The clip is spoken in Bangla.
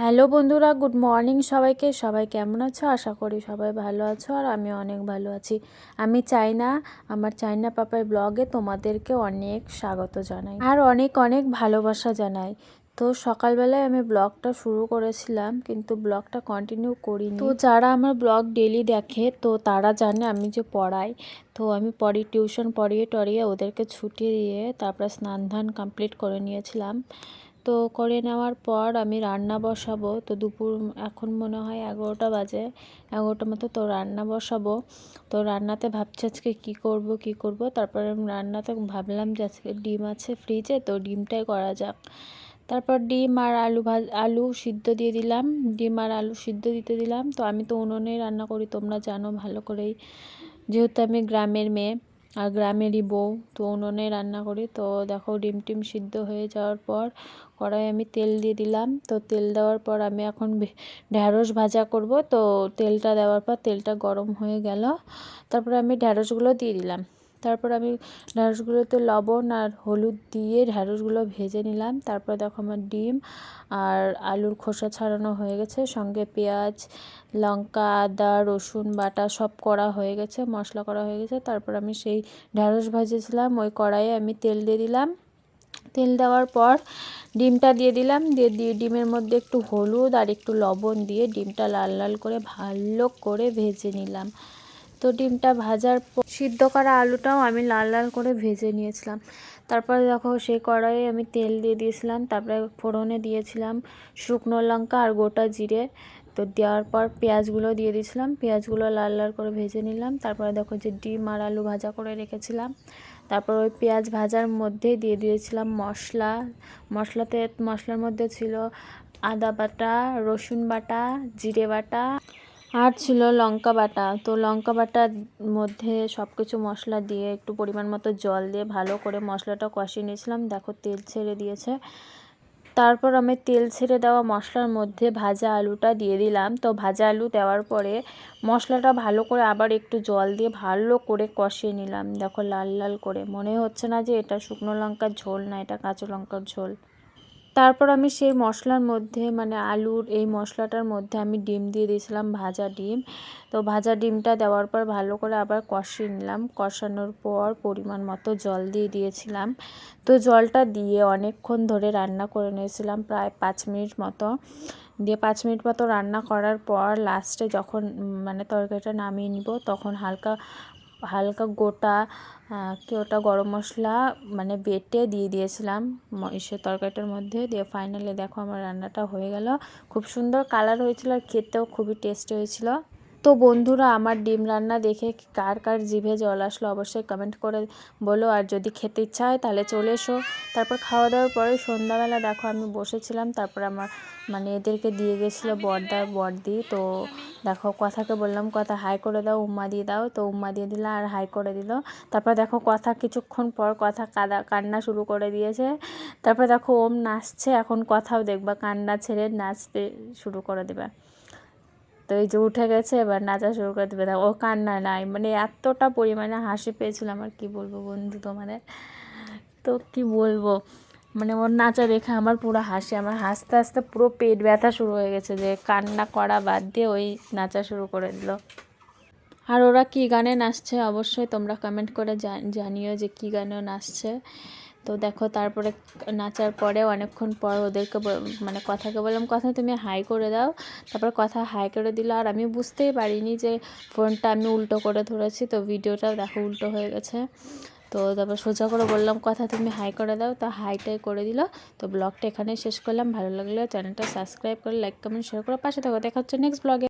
হ্যালো বন্ধুরা, গুড মর্নিং সবাইকে। সবাই কেমন আছো? আশা করি সবাই ভালো আছো আর আমি অনেক ভালো আছি। আমি চাই না আমার চাইনা পাপার ব্লগে তোমাদেরকে অনেক স্বাগত জানাই আর অনেক অনেক ভালোবাসা জানাই। তো সকালবেলায় আমি ব্লগটা শুরু করেছিলাম, কিন্তু ব্লগটা কন্টিনিউ করিনি। তো যারা আমার ব্লগ ডেলি দেখে, তো তারা জানে আমি যে পড়াই। তো আমি পড়ি টিউশন পড়িয়ে টড়িয়ে ওদেরকে ছুটি দিয়ে তারপরে স্নান ধান কমপ্লিট করে নিয়েছিলাম। তো করে নেওয়ার পর আমি রান্না বসাবো। তো দুপুর এখন মনে হয় এগারোটা বাজে এগারোটা মতো তো রান্না বসাবো। তো রান্নাতে ভাবছি আজকে কী করব, কি করব। তারপরে রান্নাতে ভাবলাম যে আজকে ডিম আছে ফ্রিজে তো ডিমটাই করা যাক। তারপর ডিম আর আলু ভাজ, আলু সিদ্ধ দিয়ে দিলাম। ডিম আর আলু সিদ্ধ দিতে দিলাম। তো আমি তো উনুনেই রান্না করি, তোমরা জানো ভালো করেই। যেহেতু আমি গ্রামের মেয়ে আর গ্রামেরই বউ। তো উনুনে রান্না করি। তো দেখো ডিম টিম সিদ্ধ হয়ে যাওয়ার পর কড়াই আমি তেল দিয়ে দিলাম। তো তেল দেওয়ার পর আমি এখন ঢ্যাঁড়স ভাজা করব। তো তেলটা দেওয়ার পর তেলটা গরম হয়ে গেল। তারপরে আমি ঢ্যাঁড়সগুলো দিয়ে দিলাম। তারপর আমি ঢ্যাঁড়সগুলোতে লবণ আর হলুদ দিয়ে ঢ্যাঁড়সগুলো ভেজে নিলাম। তারপর দেখো আমার ডিম আর আলুর খোসা ছাড়ানো হয়ে গেছে। সঙ্গে পেঁয়াজ, লঙ্কা, আদা, রসুন, বাটা সব করা হয়ে গেছে, মশলা করা হয়ে গেছে। তারপর আমি সেই ঢ্যাঁড়স ভাজেছিলাম, ওই কড়াইয়ে আমি তেল দিয়ে দিলাম। তেল দেওয়ার পর ডিমটা দিয়ে দিলাম। দিয়ে দিয়ে ডিমের মধ্যে একটু হলুদ আর একটু লবণ দিয়ে ডিমটা লাল লাল করে ভালো করে ভেজে নিলাম। তো ডিমটা ভাজার সিদ্ধ করা আলুটাও আমি লাল লাল করে ভেজে নিয়েছিলাম। তারপরে দেখো সেই কড়াইয়ে আমি তেল দিয়ে দিয়েছিলাম, তারপরে ফোড়নে দিয়েছিলাম শুকনো লঙ্কা আর গোটা জিরে। তো দেওয়ার পর পেঁয়াজগুলো দিয়ে দিয়েছিলাম, পেঁয়াজগুলো লাল লাল করে ভেজে নিলাম। তারপরে দেখো যে ডিম আর আলু ভাজা করে রেখেছিলাম। তারপর ওই পেঁয়াজ ভাজার মধ্যেই দিয়ে দিয়েছিলাম মশলা। মশলাতে মশলার মধ্যে ছিল আদা বাটা, রসুন বাটা, জিরে বাটা। আর ছিল লঙ্কা বাটা। তো লঙ্কা বাটার মধ্যে সব কিছু মশলা দিয়ে, একটু পরিমাণ মতো জল দিয়ে ভালো করে মশলাটা কষিয়ে নিয়েছিলাম। দেখো তেল ছেড়ে দিয়েছে। তারপর আমি তেল ছেড়ে দেওয়া মশলার মধ্যে ভাজা আলুটা দিয়ে দিলাম। তো ভাজা আলু দেওয়ার পরে মশলাটা ভালো করে আবার একটু জল দিয়ে ভালো করে কষিয়ে নিলাম। দেখো লাল লাল করে। মনে হচ্ছে না যে এটা শুকনো লঙ্কার ঝোল না, এটা কাঁচা লঙ্কার ঝোল। তারপর আমি সেই মশলার মধ্যে মানে আলুর এই মশলাটার মধ্যে আমি ডিম দিয়ে দিয়েছিলাম ভাজা ডিম। তো ভাজা ডিমটা দেওয়ার পর ভালো করে আবার কষিয়ে নিলাম। কষানোর পর পরিমাণ মতো জল দিয়ে দিয়েছিলাম। তো জলটা দিয়ে অনেকক্ষণ ধরে রান্না করে নিয়েছিলাম, প্রায় পাঁচ মিনিট মতো। দিয়ে পাঁচ মিনিট মতো রান্না করার পর লাস্টে যখন মানে তরকারিটা নামিয়ে নিব, তখন হালকা হালকা গোটা কি ওটা গরম মশলা মানে বেটে দিয়ে দিয়েছিলাম সে তরকারিটার মধ্যে। দিয়ে ফাইনালি দেখো আমার রান্নাটা হয়ে গেল। খুব সুন্দর কালার হয়েছিল আর খেতেও খুবই টেস্টি হয়েছিল। তো বন্ধুরা, আমার ডিম রান্না দেখে কার কার জিভে জল আসলো অবশ্যই কমেন্ট করে বলো। আর যদি খেতে ইচ্ছা হয় তাহলে চলে এসো। তারপর খাওয়া দাওয়ার পরে সন্ধ্যাবেলা দেখো আমি বসেছিলাম, তারপর আমার মানে এদেরকে দিয়ে গেছিল বর্দার বর্দি। তো দেখো কথাকে বললাম, কথা হাই করে দাও, উম্মা দিয়ে দাও। তো উম্মা দিয়ে দিল আর হাই করে দিল। তারপর দেখো কথা কিছুক্ষণ পর কথা কাদা, কান্না শুরু করে দিয়েছে। তারপর দেখো ওম নাচছে, এখন কথাও দেখবা, কান্না ছেড়ে নাচতে শুরু করে দেবে। তো এই যে উঠে গেছে, এবার নাচা শুরু করে দেবে। ও কান্না নাই মানে এতটা পরিমাণে হাসি পেয়েছিলাম, আর কি বলব বন্ধু তোমাদের? তো কি বলব? মানে ওর নাচা দেখে আমার পুরো হাসি, আমার হাসতে হাসতে পুরো পেট ব্যথা শুরু হয়ে গেছে যে কান্না করা বাদ দিয়ে ওই নাচা শুরু করে দিল। আর ওরা কী গানে নাচছে? অবশ্যই তোমরা কমেন্ট করে জানিও যে কী গানেও নাচছে। তো দেখো তারপরে নাচার পরে অনেকক্ষণ পর ওদেরকে মানে কথাকে বললাম, কথা তুমি হাই করে দাও। তারপর কথা হাই করে দিল। আর আমি বুঝতেই পারিনি যে ফোনটা আমি উল্টো করে ধরেছি। তো ভিডিওটাও দেখো উল্টো হয়ে গেছে। তো তারপর সোজা করে বললাম, কথা তুমি হাই করে দাও। তো হাইটাই করে দিল। তো ব্লগটা এখানে শেষ করলাম। ভালো লাগলে চ্যানেলটা সাবস্ক্রাইব করে, লাইক, কমেন্ট শেয়ার করে পাশে থাকো। দেখা হচ্ছে নেক্সট ব্লগে